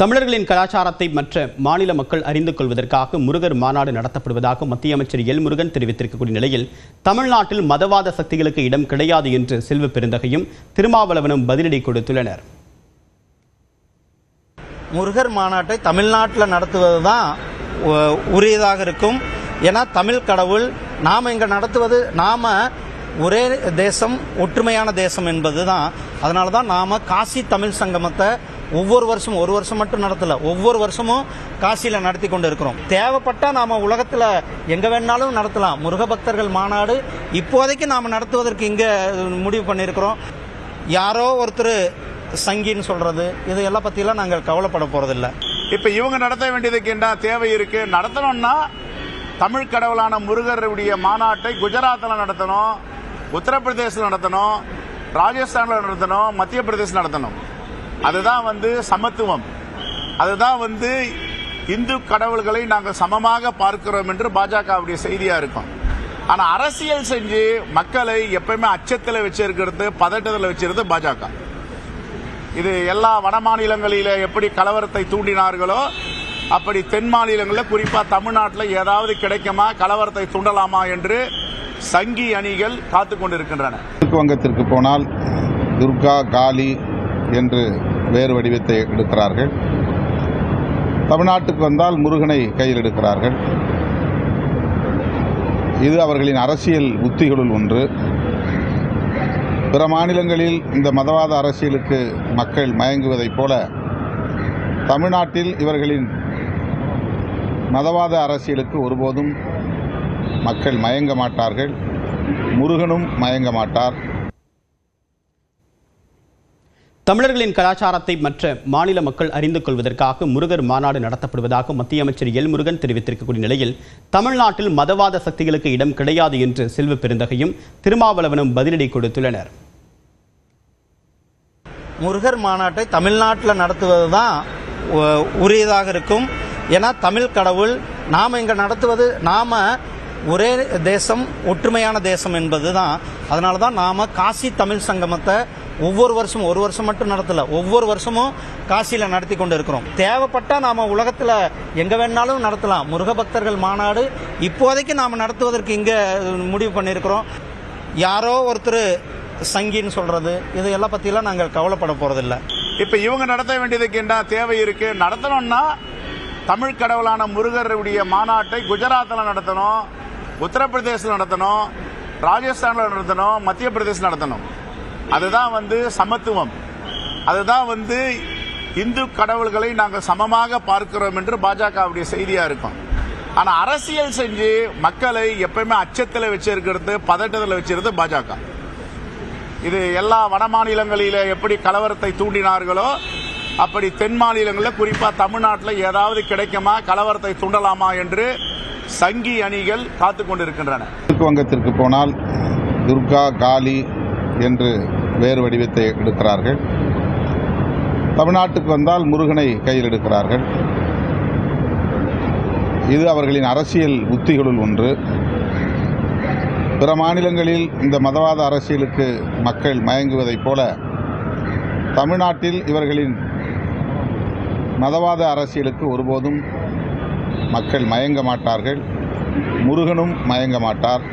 தமிழர்களின் கலாச்சாரத்தை மற்ற மாநில மக்கள் அறிந்து கொள்வதற்காக முருகர் மாநாடு நடத்தப்படுவதாக மத்திய அமைச்சர் எல் முருகன் தெரிவித்திருக்கக்கூடிய நிலையில் தமிழ்நாட்டில் மதவாத சக்திகளுக்கு இடம் கிடையாது என்று செல்வ பெருந்தகையும் திருமாவளவனும் பதிலடி கொடுத்துள்ளனர். முருகர் மாநாட்டை தமிழ்நாட்டில் நடத்துவது தான் உரியதாக இருக்கும். ஏன்னா தமிழ் கடவுள் நாம் இங்கே நடத்துவது நாம் ஒரே தேசம் ஒற்றுமையான தேசம் என்பது தான் அதனால தான் நாம் காசி தமிழ் சங்கமத்தை ஒவ்வொரு வருஷமும் ஒரு வருஷம் மட்டும் நடத்தலை ஒவ்வொரு வருஷமும் காசியில் நடத்தி கொண்டு இருக்கிறோம். தேவைப்பட்டால் நாம் உலகத்தில் எங்கே வேணாலும் நடத்தலாம். முருக பக்தர்கள் மாநாடு இப்போதைக்கு நாம் நடத்துவதற்கு இங்கே முடிவு பண்ணியிருக்கிறோம். யாரோ ஒருத்தர் சங்கின்னு சொல்கிறது இதையெல்லாம் பற்றிலாம் நாங்கள் கவலைப்பட போகிறதில்ல இப்போ இவங்க நடத்த வேண்டியதுக்கு என்ன தேவை இருக்குது நடத்தணும்னா தமிழ் கடவுளான முருகருடைய மாநாட்டை குஜராத்தில் நடத்தணும். உத்தரப்பிரதேசத்தில் நடத்தணும் ராஜஸ்தானில் நடத்தணும் மத்திய பிரதேசம் நடத்தணும். அதுதான் வந்து சமத்துவம். அதுதான் வந்து இந்து கடவுள்களை நாங்கள் சமமாக பார்க்கிறோம் என்று பாஜகவுடைய செய்தியா இருக்கும். ஆனா அரசியல் செஞ்சு மக்களை எப்பயுமே அச்சத்தில் வச்சிருக்கிறது பதட்டத்தில் வச்சிருக்கிறது பாஜக. இது எல்லா வட மாநிலங்களில எப்படி கலவரத்தை தூண்டினார்களோ அப்படி தென் மாநிலங்களில் குறிப்பாக தமிழ்நாட்டில் ஏதாவது கிடைக்குமா? கலவரத்தை தூண்டலாமா என்று சங்கி அணிகள் காத்து கொண்டிருக்கின்றன. மேற்கு வங்கத்திற்கு போனால் துர்கா காளி என்று வேறு வடிவத்தை எடுக்கிறார்கள். தமிழ்நாட்டுக்கு வந்தால் முருகனை கையில் எடுக்கிறார்கள். இது அவர்களின் அரசியல் உத்திகளுள் ஒன்று. பிற மாநிலங்களில் இந்த மதவாத அரசியலுக்கு மக்கள் மயங்குவதைப் போல தமிழ்நாட்டில் இவர்களின் மதவாத அரசியலுக்கு ஒருபோதும் மக்கள் மயங்க மாட்டார்கள். முருகனும் மயங்க மாட்டார். தமிழர்களின் கலாச்சாரத்தை மற்ற மாநில மக்கள் அறிந்து கொள்வதற்காக முருகர் மாநாடு நடத்தப்படுவதாக மத்திய அமைச்சர் எல். முருகன் தெரிவித்திருக்கக்கூடிய நிலையில் தமிழ்நாட்டில் மதவாத சக்திகளுக்கு இடம் கிடையாது என்று செல்வ பெருந்தகையும் திருமாவளவனும் பதிலடி கொடுத்துள்ளனர். முருகர் மாநாட்டை தமிழ்நாட்டில் நடத்துவது தான் உரியதாக இருக்கும். ஏன்னா தமிழ் கடவுள் நாம் இங்கே நடத்துவது நாம் ஒரே தேசம் ஒற்றுமையான தேசம் என்பது தான் அதனால தான் நாம் காசி தமிழ் சங்கமத்தை ஒவ்வொரு வருஷமும் ஒரு வருஷம் மட்டும் நடத்தலை ஒவ்வொரு வருஷமும் காசியில் நடத்தி கொண்டு இருக்கிறோம். தேவைப்பட்டால் நாம் உலகத்தில் எங்கே வேணாலும் நடத்தலாம். முருக பக்தர்கள் மாநாடு இப்போதைக்கு நாம் நடத்துவதற்கு இங்கே முடிவு பண்ணியிருக்கிறோம். யாரோ ஒருத்தர் சங்கின்னு சொல்கிறது இதையெல்லாம் பற்றிலாம் நாங்கள் கவலைப்பட போகிறதில்ல இப்போ இவங்க நடத்த வேண்டியதுக்கு என்ன தேவை இருக்குது நடத்தணும்னா தமிழ் கடவுளான முருகருடைய மாநாட்டை குஜராத்தில் நடத்தணும் உத்தரப்பிரதேசத்தில் நடத்தணும் ராஜஸ்தானில் நடத்தணும் மத்திய பிரதேசம் நடத்தணும். அதுதான் வந்து சமத்துவம். அதுதான் வந்து இந்து கடவுள்களை நாங்கள் சமமாக பார்க்கிறோம் என்று பாஜகவுடைய செய்தியாக இருக்கும். ஆனால் அரசியல் செஞ்சு மக்களை எப்பயுமே அச்சத்தில் வச்சிருக்கிறது பதட்டத்தில் வச்சிருக்கிறது பாஜக. இது எல்லா வட மாநிலங்களில எப்படி கலவரத்தை தூண்டினார்களோ அப்படி தென் மாநிலங்களில் குறிப்பா தமிழ்நாட்டில் ஏதாவது கிடைக்குமா? கலவரத்தை தூண்டலாமா என்று சங்கி அணிகள் காத்து கொண்டிருக்கின்றன. மேற்கு வங்கத்திற்கு போனால் துர்கா காளி என்று வேறு வடிவத்தை எடுக்கிறார்கள். தமிழ்நாட்டுக்கு வந்தால் முருகனை கையில் எடுக்கிறார்கள். இது அவர்களின் அரசியல் உத்திகளுள் ஒன்று. பிற மாநிலங்களில் இந்த மதவாத அரசியலுக்கு மக்கள் மயங்குவதைப் போல தமிழ்நாட்டில் இவர்களின் மதவாத அரசியலுக்கு ஒருபோதும் மக்கள் மயங்க மாட்டார்கள். முருகனும் மயங்க மாட்டார்.